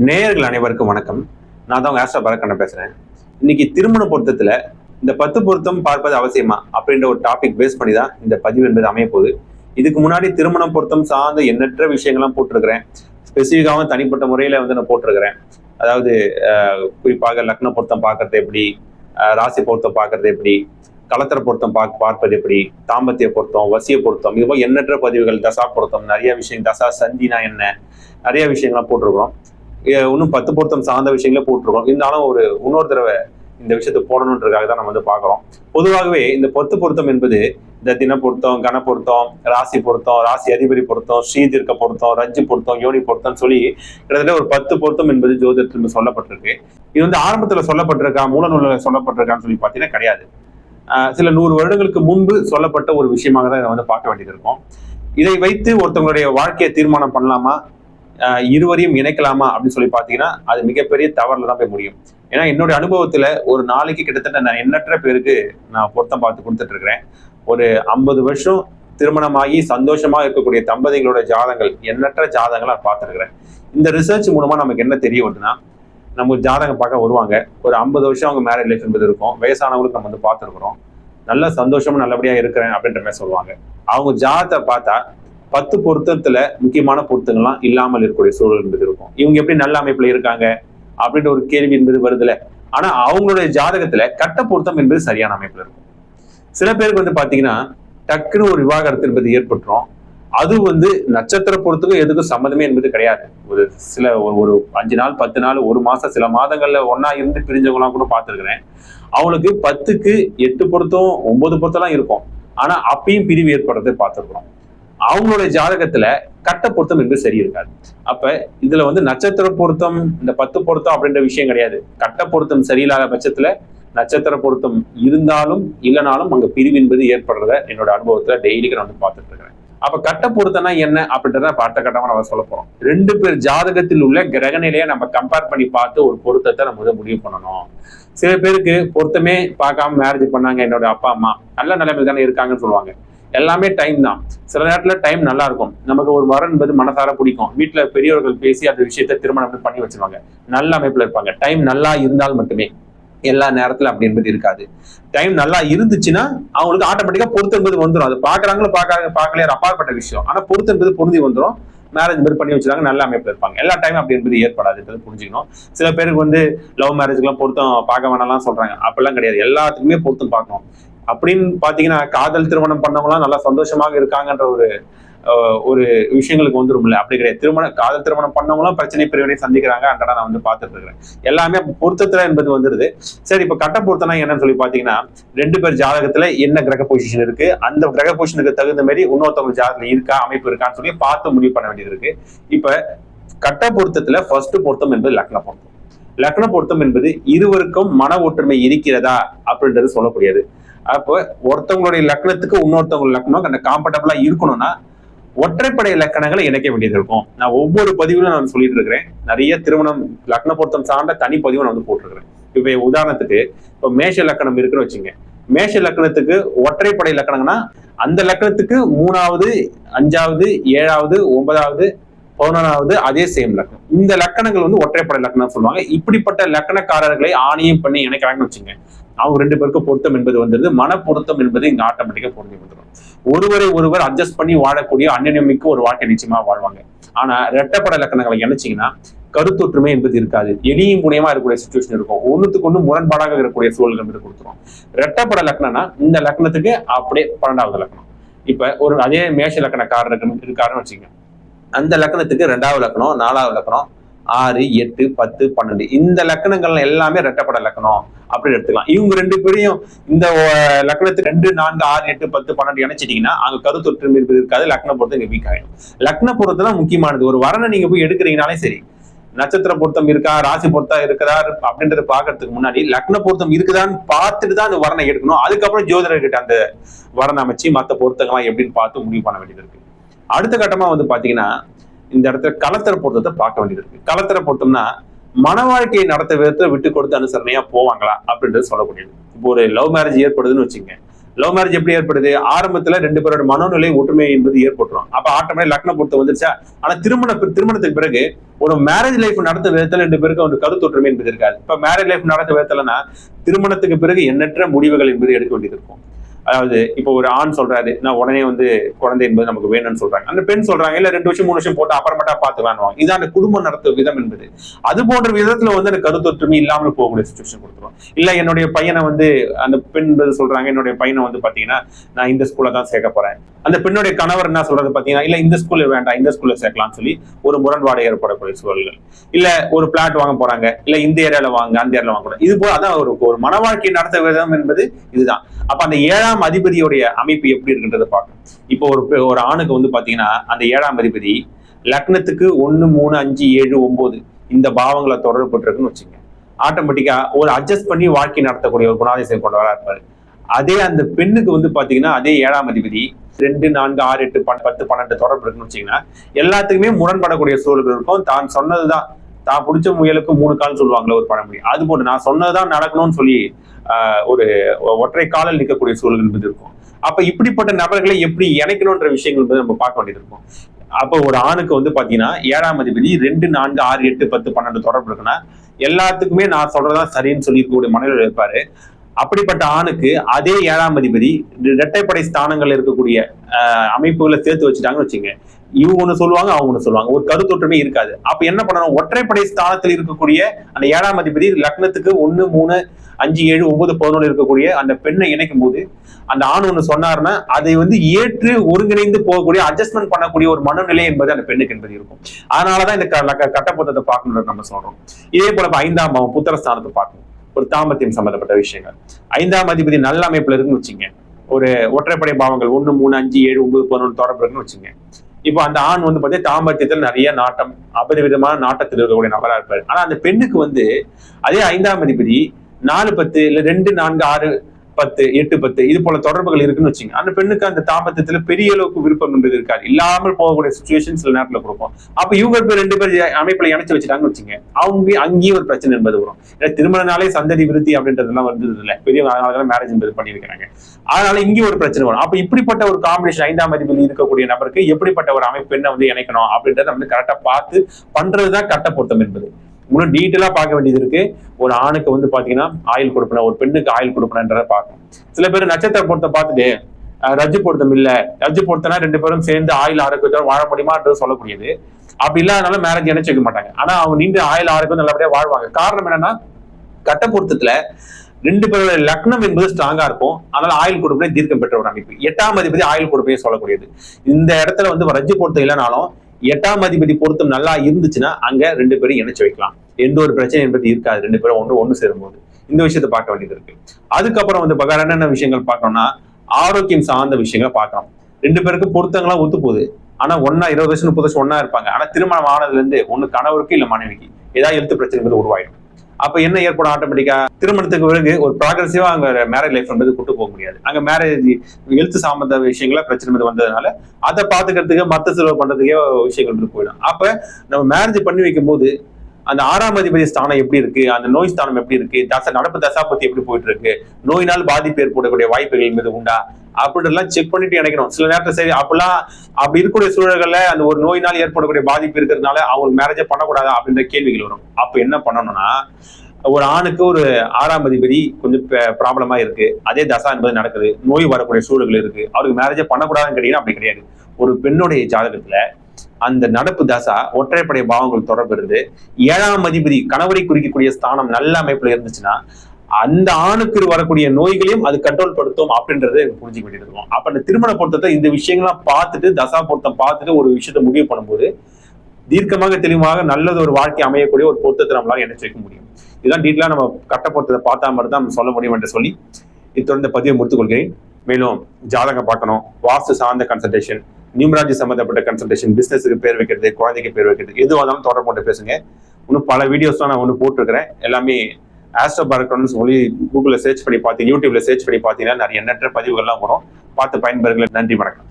நேயர்கள் அனைவருக்கும் வணக்கம். நான் தான் உங்க ஆஸ்ட்ரா பரக்கண்ண பேசுறேன். இன்னைக்கு திருமண பொருத்தத்துல இந்த பத்து பொருத்தம் பார்ப்பது அவசியமா அப்படின்ற ஒரு டாபிக் பேஸ் பண்ணி தான் இந்த பதிவு என்பது அமைய போகுது. இதுக்கு முன்னாடி திருமணம் பொருத்தம் சார்ந்த எண்ணற்ற விஷயங்கள்லாம் போட்டிருக்கிறேன். ஸ்பெசிஃபிக்காகவும் தனிப்பட்ட முறையில வந்து நான் போட்டிருக்கிறேன். அதாவது குறிப்பாக லக்ன பொருத்தம் பார்க்கறது எப்படி ராசி பொருத்தம் பார்க்கறது எப்படி கலத்தர பொருத்தம் பார்க்க பார்ப்பது எப்படி தாம்பத்திய பொருத்தம் வசிய பொருத்தம் இது போல எண்ணற்ற பதிவுகள் தசா பொருத்தம் நிறைய விஷயம் தசா சந்தினா என்ன நிறைய விஷயங்கள்லாம் போட்டிருக்கிறோம். இன்னும் பத்து பொருத்தம் சார்ந்த விஷயங்களே போட்டிருக்கோம். இருந்தாலும் ஒரு இன்னொரு தடவை இந்த விஷயத்தை போடணுன்றதுக்காக தான் நம்ம வந்து பார்க்குறோம். பொதுவாகவே இந்த பத்து பொருத்தம் என்பது இந்த தின பொருத்தம் கன பொருத்தம் ராசி பொருத்தம் ராசி அதிபதி பொருத்தம் ஸ்ரீதீர்க்க பொருத்தம் ரஜ்ஜு பொருத்தம் யோனி பொருத்தம் சொல்லி கிட்டத்தட்ட ஒரு பத்து பொருத்தம் என்பது ஜோதிடத்தில் சொல்லப்பட்டிருக்கு. இது வந்து ஆரம்பத்தில் சொல்லப்பட்டிருக்கா மூல நூலில் சொல்லப்பட்டிருக்கான்னு சொல்லி பார்த்தீங்கன்னா கிடையாது. சில நூறு வருடங்களுக்கு முன்பு சொல்லப்பட்ட ஒரு விஷயமாக தான் இதை வந்து பார்க்க வேண்டியது இருக்கும். இதை வைத்து ஒருத்தவங்களுடைய வாழ்க்கையை தீர்மானம் பண்ணலாமா? இருவரையும் இணைக்கலாமா அப்படின்னு சொல்லி பார்த்தீங்கன்னா அது மிகப்பெரிய தவறில் தான் போய் முடியும். ஏன்னா என்னுடைய அனுபவத்தில் ஒரு நாளைக்கு கிட்டத்தட்ட நான் எண்ணற்ற பேருக்கு நான் பொருத்தம் பார்த்து கொடுத்துட்டு இருக்கிறேன். ஒரு ஐம்பது வருஷம் திருமணமாகி சந்தோஷமாக இருக்கக்கூடிய தம்பதிகளோட ஜாதகங்கள் எண்ணற்ற ஜாதகங்களை நான் பார்த்துருக்குறேன். இந்த ரிசர்ச் மூலமாக நமக்கு என்ன தெரிய வருதுன்னா நம்ம ஜாதகம் பார்க்க வருவாங்க. ஒரு ஐம்பது வருஷம் அவங்க மேரேஜ் லைஃப் என்பது இருக்கும். வயசானவங்களுக்கு நம்ம வந்து பார்த்துருக்குறோம். நல்ல சந்தோஷமும் நல்லபடியாக இருக்கிறேன் அப்படின்ற மாதிரி சொல்லுவாங்க. அவங்க ஜாதகத்தை பார்த்தா பத்து பொருத்தத்துல முக்கியமான பொருத்தங்கள்லாம் இல்லாமல் இருக்கக்கூடிய சூழல் என்பது இருக்கும். இவங்க எப்படி நல்ல அமைப்புல இருக்காங்க? அப்படின்ற ஒரு கேள்வி என்பது வருதுல. ஆனா அவங்களுடைய ஜாதகத்துல கட்ட பொருத்தம் என்பது சரியான அமைப்புல இருக்கும். சில பேருக்கு வந்து பாத்தீங்கன்னா டக்குன்னு ஒரு விவாகரத்து என்பது ஏற்பட்டுரும். அது வந்து நட்சத்திர பொருத்துக்கும் எதுக்கும் சம்மந்தமே என்பது கிடையாது. ஒரு சில ஒரு- அஞ்சு நாள் பத்து நாள் ஒரு மாசம் சில மாதங்கள்ல ஒன்னா இருந்து பிரிஞ்சவங்களாம் கூட பார்த்துருக்குறேன். அவங்களுக்கு பத்துக்கு எட்டு பொருத்தம் ஒன்பது பொருத்தம்லாம் இருக்கும். ஆனா அப்பயும் பிரிவு ஏற்படுறதை பார்த்துருக்குறோம். அவங்களுடைய ஜாதகத்துல கட்ட பொருத்தம் என்று சரி இருக்காது. அப்ப இதுல வந்து நட்சத்திர பொருத்தம் இந்த பத்து பொருத்தம் அப்படின்ற விஷயம் கிடையாது. கட்ட பொருத்தம் சரியில்லாத பட்சத்துல நட்சத்திர பொருத்தம் இருந்தாலும் இல்லைனாலும் அங்க பிரிவு என்பது ஏற்படுறத என்னோட அனுபவத்துல டெய்லிக்கு நான் வந்து பார்த்துட்டு இருக்கிறேன். அப்ப கட்ட பொருத்தம்னா என்ன அப்படின்றத இப்ப அடுத்த கட்டமா நம்ம சொல்ல போறோம். ரெண்டு பேர் ஜாதகத்தில் உள்ள கிரக நிலையை நம்ம கம்பேர் பண்ணி பார்த்து ஒரு பொருத்தத்தை நம்ம வந்து முடிவு பண்ணணும். சில பேருக்கு பொருத்தமே பார்க்காம மேரேஜ் பண்ணாங்க என்னோட அப்பா அம்மா நல்ல நிலைமையில் தானே இருக்காங்கன்னு சொல்லுவாங்க. எல்லாமே டைம் தான். சில நேரத்துல டைம் நல்லா இருக்கும். நமக்கு ஒரு வரன் என்பது மனசார பிடிக்கும். வீட்டுல பெரியவர்கள் பேசி அந்த விஷயத்தை திருமணம் பண்ணி வச்சிருவாங்க. நல்ல அமைப்புல இருப்பாங்க. டைம் நல்லா இருந்தால் மட்டுமே. எல்லா நேரத்துல அப்படி என்பது இருக்காது. டைம் நல்லா இருந்துச்சுன்னா அவங்களுக்கு ஆட்டோமேட்டிக்கா பொறுத்து என்பது வந்துடும் அது பாக்குறாங்களோ பாக்காங்க பார்க்கலையா அப்பாற்பட்ட விஷயம். ஆனா பொருத்தம் என்பது பொருந்தி வந்துடும் மேரேஜ் மாதிரி பண்ணி வச்சிருக்காங்க நல்ல அமைப்பில் இருப்பாங்க. எல்லா டைம் அப்படி என்பது ஏற்படாதுன்றது புரிஞ்சுக்கணும். சில பேருக்கு வந்து லவ் மேரேஜ்க்குலாம் பொருத்தம் பார்க்க வேணாம்லாம் சொல்றாங்க. அப்பெல்லாம் கிடையாது. எல்லாத்துக்குமே பொருத்தம் பார்க்கணும். அப்படின்னு பாத்தீங்கன்னா காதல் திருமணம் பண்ணவங்களாம் நல்லா சந்தோஷமாக இருக்காங்கன்ற ஒரு ஒரு விஷயங்களுக்கு வந்துரும்ல. அப்படி கிடையாது. திருமணம் காதல் திருமணம் பண்ணவங்களும் பிரச்சனை பிரிவினை சந்திக்கிறாங்க. அன்றாட நான் வந்து பார்த்துட்டு இருக்கிறேன். எல்லாமே பொருத்தத்துல என்பது வந்துருது. சரி இப்ப கட்ட பொருத்தம்னா என்னன்னு சொல்லி பாத்தீங்கன்னா ரெண்டு பேர் ஜாதகத்துல என்ன கிரக பொசிஷன் இருக்கு? அந்த கிரக பொசிஷனுக்கு தகுந்த மாதிரி இன்னொருத்தவங்க ஜாதகத்துல இருக்கா? அமைப்பு இருக்கான்னு சொல்லி பார்த்து முடிவு பண்ண வேண்டியது இருக்கு. இப்ப கட்ட பொருத்தத்துல ஃபர்ஸ்ட் பொருத்தம் என்பது லக்ன பொருத்தம். லக்ன பொருத்தம் என்பது இருவருக்கும் மன ஒற்றுமை இருக்கிறதா? அப்படின்றது சொல்லக்கூடியது. அப்போ ஒருத்தவங்களுடைய லக்னத்துக்கு இன்னொருத்தவங்க லக்னம் அந்த காம்பர்டபுளா இருக்கணும்னா ஒற்றைப்படை இலக்கணங்களை இணைக்க வேண்டியது இருக்கும். நான் ஒவ்வொரு பதிவிலும் நான் சொல்லிட்டு இருக்கிறேன். நிறைய திருமணம் லக்ன பொருத்தம் சார்ந்த தனி பதிவு நான் வந்து போட்டிருக்கிறேன். இப்ப உதாரணத்துக்கு இப்போ மேஷ லக்கணம் இருக்குன்னு வச்சுங்க. மேஷ லக்கணத்துக்கு ஒற்றைப்படை லக்கணம்னா அந்த லக்கணத்துக்கு மூணாவது அஞ்சாவது ஏழாவது ஒன்பதாவது பதினொன்றாவது அதே சேம் லக்கணம். இந்த லக்கணங்கள் வந்து ஒற்றைப்படை லக்கணம் சொல்லுவாங்க. இப்படிப்பட்ட லக்கணக்காரர்களை ஆணையம் பண்ணி இணைக்கிறாங்கன்னு வச்சுங்க. அவங்க ரெண்டு பேருக்கும் பொருத்தம் என்பது வந்துருது. மன பொருத்தம் என்பது இங்க ஆட்டோமேட்டிக்கா பொருந்தி வந்துடும் ஒருவரை ஒருவர் அட்ஜஸ்ட் பண்ணி வாழக்கூடிய அந்நியமிக்க ஒரு வாழ்க்கை நிச்சயமா வாழ்வாங்க. ஆனா ரெட்டப்பட லக்கணங்களை இணைச்சிங்கன்னா கருத்தொற்றுமை என்பது இருக்காது. எளியும் முனையமா இருக்கக்கூடிய சுச்சுவேஷன் இருக்கும். ஒண்ணுத்துக்கு ஒண்ணு முரண்பாடாக இருக்கக்கூடிய சூழல்கள் வந்து கொடுத்துரும். ரெட்டப்பட லக்னம்னா இந்த லக்னத்துக்கு அப்படியே பன்னெண்டாவது லக்னம் இப்ப ஒரு அதே மேஷ லக்கணக்காரர் இருக்காருன்னு வச்சுக்கோங்க. அந்த லக்கணத்துக்கு ரெண்டாவது லக்கணம் நாலாவது லக்கணம் ஆறு எட்டு பத்து பன்னெண்டு. இந்த லக்கணங்கள் எல்லாமே ரெட்டப்பட லக்கணம் அப்படின்னு எடுத்துக்கலாம். இவங்க ரெண்டு பேரையும் இந்த லக்னத்துக்கு ரெண்டு நான்கு ஆறு எட்டு பத்து பன்னெண்டு இணைச்சிட்டீங்கன்னா அங்க கருத்தொற்று இருக்காது லக்ன பொருத்தம் இங்க வீக் ஆகிடும் லக்ன பொருத்தம் தான் முக்கியமானது. ஒரு வரனை நீங்க போய் எடுக்கிறீங்கனாலே சரி. நட்சத்திர பொருத்தம் இருக்கா ராசி பொருத்தம் இருக்குதா அப்படின்றத பாக்குறதுக்கு முன்னாடி லக்ன பொருத்தம் இருக்குதான்னு பார்த்துட்டு தான் அந்த வரனை எடுக்கணும். அதுக்கப்புறம் ஜோதிடர்கிட்ட அந்த வரனை அமைச்சு மற்ற பொருத்தங்கள்லாம் எப்படின்னு பார்த்து முடிவு பண்ண வேண்டியது இருக்கு. அடுத்த கட்டமா வந்து பாத்தீங்கன்னா இந்த இடத்துல கலத்தர பொருத்தத்தை பார்க்க வேண்டியது இருக்கு. கலத்தர பொருத்தம்னா மன வாழ்க்கையை நடத்த விதத்தை விட்டு கொடுத்து அனுசரணையா போவாங்களா அப்படின்றது சொல்லக்கூடியது. இப்போ ஒரு லவ் மேரேஜ் ஏற்படுதுன்னு வச்சுங்க. லவ் மேரேஜ் எப்படி ஏற்படுது? ஆரம்பத்துல ரெண்டு பேரோட மனநிலை ஒற்றுமை என்பது ஏற்பட்டுரும். அப்ப ஆட்டோமேட்டிக் லக்ன பொறுத்து வந்துருச்சா? ஆனா திருமண திருமணத்துக்கு பிறகு ஒரு மேரேஜ் லைஃப் நடத்த விதத்துல ரெண்டு பேருக்கு ஒரு கருத்து ஒற்றுமை என்பது இருக்காது. இப்ப மேரேஜ் லைஃப் நடத்த விதத்துலனா திருமணத்துக்கு பிறகு எண்ணற்ற முடிவுகள் என்பது எடுக்க வேண்டியது இருக்கும். அதாவது இப்போ ஒரு ஆண் சொல்றாரு நான் உடனே வந்து குழந்தை என்பது நமக்கு வேணும்னு சொல்றாங்க. அந்த பெண் சொல்றாங்க இல்ல ரெண்டு வருஷம் மூணு வருஷம் போட்டு அப்புறமேட்டா பார்த்து வேணுவாங்க இதான் அந்த குடும்பம் நடத்தும் விதம் என்பது. அது போன்ற விதத்துல வந்து அந்த கருத்தொற்றுமை இல்லாமல் போகக்கூடிய சுச்சுவேஷன் கொடுத்துரும். இல்ல என்னுடைய பையனை வந்து அந்த பெண் என்பது சொல்றாங்க என்னுடைய பையனை வந்து பாத்தீங்கன்னா நான் இந்த ஸ்கூல்ல தான் சேர்க்க போறேன். அந்த பெண்ணுடைய கணவர் என்ன சொல்றது பாத்தீங்கன்னா இல்ல இந்த ஸ்கூல்ல வேண்டாம் இந்த ஸ்கூல்ல சேர்க்கலாம்னு சொல்லி ஒரு முரண்பாடு ஏற்படக்கூடிய சூழல்கள். இல்ல ஒரு பிளாட் வாங்க போறாங்க இல்ல இந்த ஏரியால வாங்க அந்த ஏரியால வாங்க இது போல அதான் ஒரு ஒரு மன வாழ்க்கை நடத்த விதம் என்பது இதுதான். அப்ப அந்த ஏழாம் அதிபதியுடைய அமைப்பு எப்படி இருக்குன்றதை பார்க்கணும். இப்போ ஒரு ஒரு ஆணுக்கு வந்து பாத்தீங்கன்னா அந்த ஏழாம் அதிபதி லக்னத்துக்கு ஒன்னு மூணு அஞ்சு ஏழு ஒன்பது இந்த பாவங்களை தொடர்புட்டுருக்குன்னு வச்சுங்க ஆட்டோமேட்டிக்கா ஒரு அட்ஜஸ்ட் பண்ணி வாழ்க்கை நடத்தக்கூடிய ஒரு குணாதிசயம் கொண்டவராக இருப்பாரு. அதே அந்த பெண்ணுக்கு வந்து பாத்தீங்கன்னா அதே ஏழாம் அதிபதி ரெண்டு நான்கு ஆறு எட்டு பத்து பன்னெண்டு தொடர்பு இருக்குன்னு வச்சீங்கன்னா எல்லாத்துக்குமே முரண்படக்கூடிய சூழல்கள் இருக்கும். தான் சொன்னதுதான். தான் பிடிச்ச முயலுக்கு மூணு கால் சொல்லுவாங்களே ஒரு பழமொழி. அது போட்டு நான் சொன்னதுதான் நடக்கணும்னு சொல்லி ஒரு ஒற்றை காலில் நிற்கக்கூடிய சூழல் என்பது இருக்கும். அப்ப இப்படிப்பட்ட நபர்களை எப்படி இணைக்கணும்ன்ற விஷயங்கள் வந்து நம்ம பார்க்க வேண்டியது இருக்கும். அப்போ ஒரு ஆணுக்கு வந்து பாத்தீங்கன்னா ஏழாம் அதிபதி ரெண்டு நான்கு ஆறு எட்டு பத்து பன்னெண்டு தொடர்பு இருக்குன்னா எல்லாத்துக்குமே நான் சொல்றதா சரின்னு சொல்லி இருக்கக்கூடிய மனநிலை இருப்பாரு. அப்படிப்பட்ட ஆணுக்கு அதே ஏழாம் அதிபதி இரட்டைப்படை ஸ்தானங்கள் இருக்கக்கூடிய அமைப்புகளை சேர்த்து வச்சுட்டாங்கன்னு வச்சுங்க. இவங்க ஒண்ணு சொல்லுவாங்க அவங்க ஒண்ணு சொல்லுவாங்க. ஒரு கருத்தொற்றுமே இருக்காது. அப்ப என்ன பண்ணணும்? ஒற்றைப்படை ஸ்தானத்தில் இருக்கக்கூடிய அந்த ஏழாம் அதிபதி லக்னத்துக்கு ஒன்னு மூணு அஞ்சு ஏழு ஒன்பது பதினொன்று இருக்கக்கூடிய அந்த பெண்ணை இணைக்கும் போது அந்த ஆண் ஒண்ணு சொன்னார்னா அதை வந்து ஏற்று ஒருங்கிணைந்து போகக்கூடிய அட்ஜஸ்ட்மெண்ட் பண்ணக்கூடிய ஒரு மனநிலை என்பது அந்த பெண்ணுக்கு என்பது இருக்கும். அதனாலதான் இந்த கட்டப்பத்தத்தை பார்க்கணும் பார்க்கணும்னு நம்ம சொல்றோம். இதே போல ஐந்தாம் பாவம் புத்திரஸ்தானத்தை பார்க்கணும். ஒரு தாம்பத்தியம் சம்பந்தப்பட்ட விஷயங்கள். ஐந்தாம் அதிபதி நல்ல அமைப்புல இருக்குன்னு வச்சுங்க ஒரு ஒற்றைப்படை பாவங்கள் ஒன்னு மூணு அஞ்சு ஏழு ஒன்பது பதினொன்று தொடர்பு இருக்குன்னு வச்சுங்க இப்போ அந்த ஆண் வந்து பார்த்தீங்கன்னா தாம்பத்தியத்தில் நிறைய நாட்டம் அபரிவிதமான நாட்டத்தில் இருக்கக்கூடிய நபராக இருப்பார். ஆனால் அந்த பெண்ணுக்கு வந்து அதே ஐந்தாம் அதிபதி நாலு பத்து இல்லை ரெண்டு நான்கு ஆறு பத்து எட்டு பத்து இது போல தொடர்புகள் இருக்குன்னு வச்சுங்க. அந்த பெண்ணுக்கு அந்த தாம்பத்தியத்துல பெரிய அளவுக்கு விருப்பம் என்பது இருக்காது. இல்லாமல் போகக்கூடிய சுச்சுவேஷன் சில நேரத்துல கொடுக்கும் அப்ப இவங்க பேர் ரெண்டு பேர் அமைப்புல இணைச்சு வச்சுட்டாங்கன்னு வச்சுங்க. அவங்க அங்கேயும் ஒரு பிரச்சனை என்பது வரும். ஏன்னா திருமணனாலே சந்ததி விருத்தி அப்படின்றதெல்லாம் வந்தது இல்ல பெரிய மேரேஜ் என்பது பண்ணி அதனால இங்கேயும் ஒரு பிரச்சனை வரும். அப்ப இப்படிப்பட்ட ஒரு காம்பினேஷன் ஐந்தாம் அதிபதி இருக்கக்கூடிய நபருக்கு எப்படிப்பட்ட ஒரு அமைப்பு பெண்ணை வந்து இணைக்கணும் அப்படின்றத வந்து கரெக்டா பார்த்து பண்றதுதான் கட்ட பொருத்தம் என்பது. இன்னும் டீட்டெயிலாக பார்க்க வேண்டியது இருக்கு. ஒரு ஆணுக்கு வந்து பார்த்தீங்கன்னா ஆயில் கொடுப்பேன் ஒரு பெண்ணுக்கு ஆயில் கொடுப்பனன்றத பார்க்கணும். சில பேர் நட்சத்திர பொருத்தம் பார்த்துட்டு ரஜ்ஜு பொருத்தம் இல்லை ரஜ்ஜு பொருத்தம்னா ரெண்டு பேரும் சேர்ந்து ஆயில் ஆரோக்கியத்தோட வாழ முடியுமான்றது சொல்லக்கூடியது. அப்படி இல்லாதனால மேரேஜ் இணைச்சு வைக்க மாட்டாங்க. ஆனா அவங்க நீண்ட ஆயில் ஆரோக்கியம் நல்லபடியா வாழ்வாங்க. காரணம் என்னன்னா கட்ட பொருத்தத்துல ரெண்டு பேரோட லக்னம் என்பது ஸ்ட்ராங்கா இருக்கும். அதனால் ஆயில் கொடுப்பனே தீர்க்கம் பெற்ற ஒரு அமைப்பு. எட்டாம் அதிபதி ஆயில் கொடுப்பையே சொல்லக்கூடியது. இந்த இடத்துல வந்து ரஜ்ஜு பொருத்தம் இல்லைனாலும் எட்டாம் அதிபதி பொருத்தம் நல்லா இருந்துச்சுன்னா அங்க ரெண்டு பேரும் இணைச்சு வைக்கலாம். எந்த ஒரு பிரச்சனை என்பது இருக்காது. ரெண்டு பேரும் ஒன்று ஒன்று சேரும்போது. இந்த விஷயத்தை பார்க்க வேண்டியது இருக்கு. அதுக்கப்புறம் வந்து வேற என்னென்ன விஷயங்கள் பார்க்கணும்னா ஆரோக்கியம் சார்ந்த விஷயங்களை பார்க்கணும். ரெண்டு பேருக்கு பொருத்தங்கள்லாம் ஒத்து போகுது. ஆனா ஒன்னா இருபது வருஷம் முப்பது வருஷம் ஒன்னா இருப்பாங்க. ஆனா திருமணம் ஆனதுல இருந்து ஒன்னு கணவருக்கு இல்ல மனைவிக்கு ஏதாவது எழுத்து பிரச்சனை உருவாயிடும். அப்ப என்ன ஏற்படும் ஆட்டோமேட்டிக்கா திருமணத்துக்கு பிறகு ஒரு ப்ராக்ரஸிவா அங்க மேரேஜ் லைஃப் என்பது கூட்டு போக முடியாது. அங்க மேரேஜ் எழுத்து சார்ந்த விஷயங்கள பிரச்சனை என்பது வந்ததுனால அதை பாத்துக்கிறதுக்கு மத்த செலவு பண்றதுக்கே விஷயங்கள் போயிடும். அப்ப நம்ம மேரேஜ் பண்ணி வைக்கும் போது அந்த ஆறாம் அதிபதி ஸ்தானம் எப்படி இருக்கு? அந்த நோய் ஸ்தானம் எப்படி இருக்கு? தசை நடப்பு தசாபத்தி எப்படி போயிட்டு இருக்கு நோயினால் பாதிப்பு ஏற்படக்கூடிய வாய்ப்புகள் மீது உண்டா? அப்படின்றலாம் செக் பண்ணிட்டு இணைக்கணும். சில நேரத்தில் சரி அப்பெல்லாம் அப்படி இருக்கக்கூடிய சூழல்கள்ல அந்த ஒரு நோயினால் ஏற்படக்கூடிய பாதிப்பு இருக்கிறதுனால அவங்க மேரேஜே பண்ணக்கூடாதா? அப்படின்ற கேள்விகள் வரும். அப்ப என்ன பண்ணணும்னா ஒரு ஆணுக்கு ஒரு ஆறாம் அதிபதி கொஞ்சம் ப்ராப்ளமா இருக்கு. அதே தசா என்பது நடக்குது. நோய் வரக்கூடிய சூழல்கள் இருக்கு. அவருக்கு மேரேஜே பண்ணக்கூடாதுன்னு கேட்டீங்கன்னா அப்படி கிடையாது. ஒரு பெண்ணுடைய ஜாதகத்துல அந்த நடப்பு தசா ஒற்றைப்படை பாவங்கள் தொடர்பு இருந்து ஏழாம் அதிபதி கணவரை குறிக்கக்கூடிய ஸ்தானம் நல்ல அமைப்புல இருந்துச்சுன்னா அந்த ஆணுக்கு வரக்கூடிய நோய்களையும் அது கண்ட்ரோல் படுத்தும் அப்படின்றத புரிஞ்சுக்க வேண்டியது இருக்கும். அப்ப அந்த திருமண பொருத்தத்தை இந்த விஷயங்கள்லாம் பார்த்துட்டு தசா பொருத்தம் பார்த்துட்டு ஒரு விஷயத்த முடிவு பண்ணும்போது தீர்க்கமாக தெளிவாக நல்லது ஒரு வாழ்க்கை அமையக்கூடிய ஒரு பொருத்தத்தை நம்மளால இணைச்சு வைக்க முடியும். இதுதான் டீட்டெயிலாக நம்ம கட்ட பொருத்தத்தை பார்த்தா மாதிரி தான் நம்ம சொல்ல முடியும் என்று சொல்லி இத்தொடர்ந்து பதிவை முடித்துக் கொள்கிறேன். மேலும் ஜாதகம் பார்க்கணும். வாஸ்து சார்ந்த கன்சல்டேஷன் நியூமராஜி சம்மந்தப்பட்ட கன்சல்டேஷன் பிஸ்னஸுக்கு பேர் வைக்கிறது குழந்தைக்கு பேர் வைக்கிறது எதுவாக இருந்தாலும் தொடர்பு கொண்டு பேசுங்க. இன்னும் பல வீடியோஸ் நான் ஒன்று போட்டிருக்கிறேன். எல்லாமே ஆஸ்ட்ரோ பார்க்கணும்னு சொல்லி கூகுளில் சர்ச் பண்ணி பார்த்து யூடியூப்ல சர்ச் பண்ணி பார்த்தீங்கன்னா நிறைய எண்ணற்ற பதிவுகள்லாம் வரும். பார்த்து பயன்பெறுங்கள் நன்றி வணக்கம்.